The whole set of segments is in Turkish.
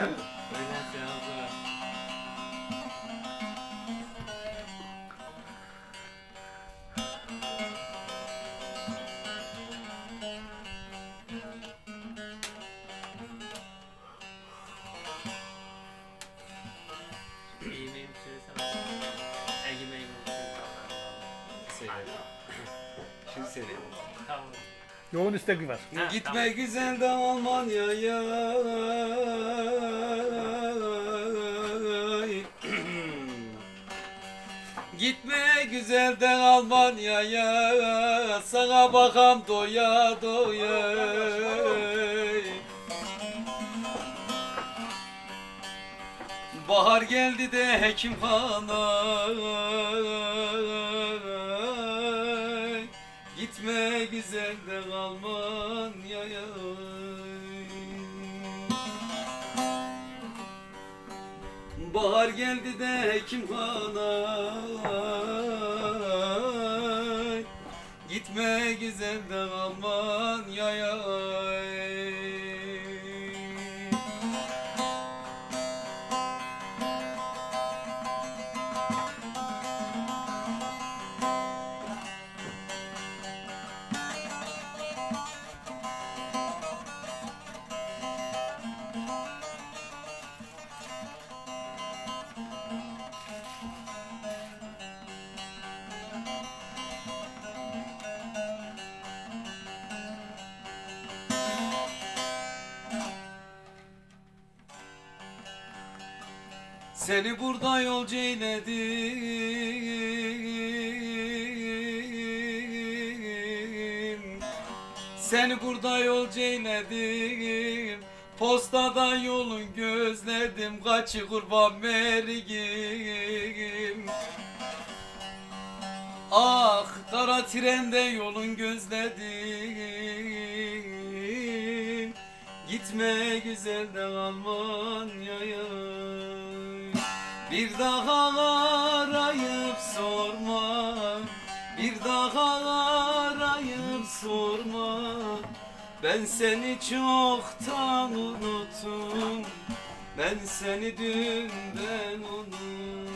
Öyle seansı var. İyi miyim söylesene. Egemeğim Söyle. Şimdi söyleyeyim. Tamam. Yoğun istek var. Gitme güzel de Almanya'ya Gitme güzel de Almanya'ya Sana bakam doya doya. Bahar geldi de hekimhana Gitme güzel de Almanya'ya Bahar geldi de hekimhana Gitme güzel de Almanya'ya Seni burada yolcu eyledim Seni burada yolcu eyledim Postada yolun gözledim. Kaçı kurban mergim Ah kara trende yolun gözledim. Gitme güzel de Almanya'ya Bir daha arayıp sorma. Bir daha arayıp sorma. Ben seni çoktan unuttum. Ben seni dünden unuttum.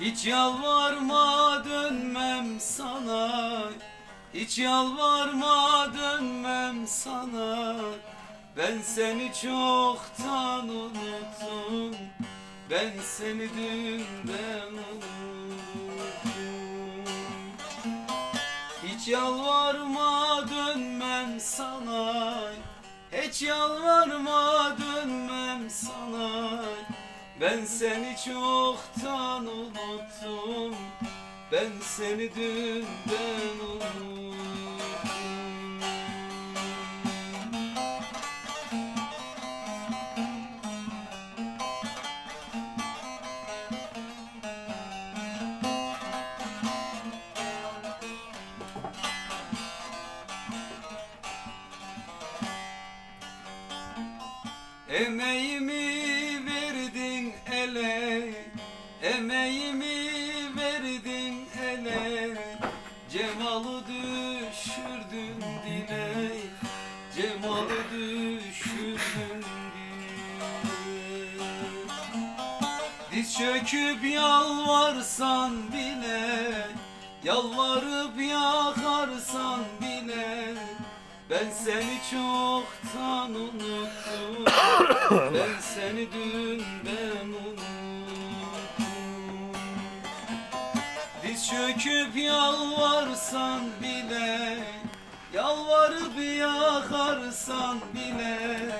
Hiç yalvarma dönmem sana. Hiç yalvarma dönmem sana Ben seni çoktan unuttum. Ben seni dünden unuttum. Hiç yalvarma dönmem sana. Hiç yalvarma dönmem sana. Ben seni çoktan unuttum. Ben seni dünden unuttum Emeğimi verdin ele Emeğimi verdin ele Cemalı düşürdün dile Cemalı düşürdün dile. Diz çöküp yalvarsan bile Yalvarıp yakarsan bile Ben seni çoktan unuttum. Ben seni dünden unuttum. Diz çöküp yalvarsan bile Yalvarıp yakarsan bile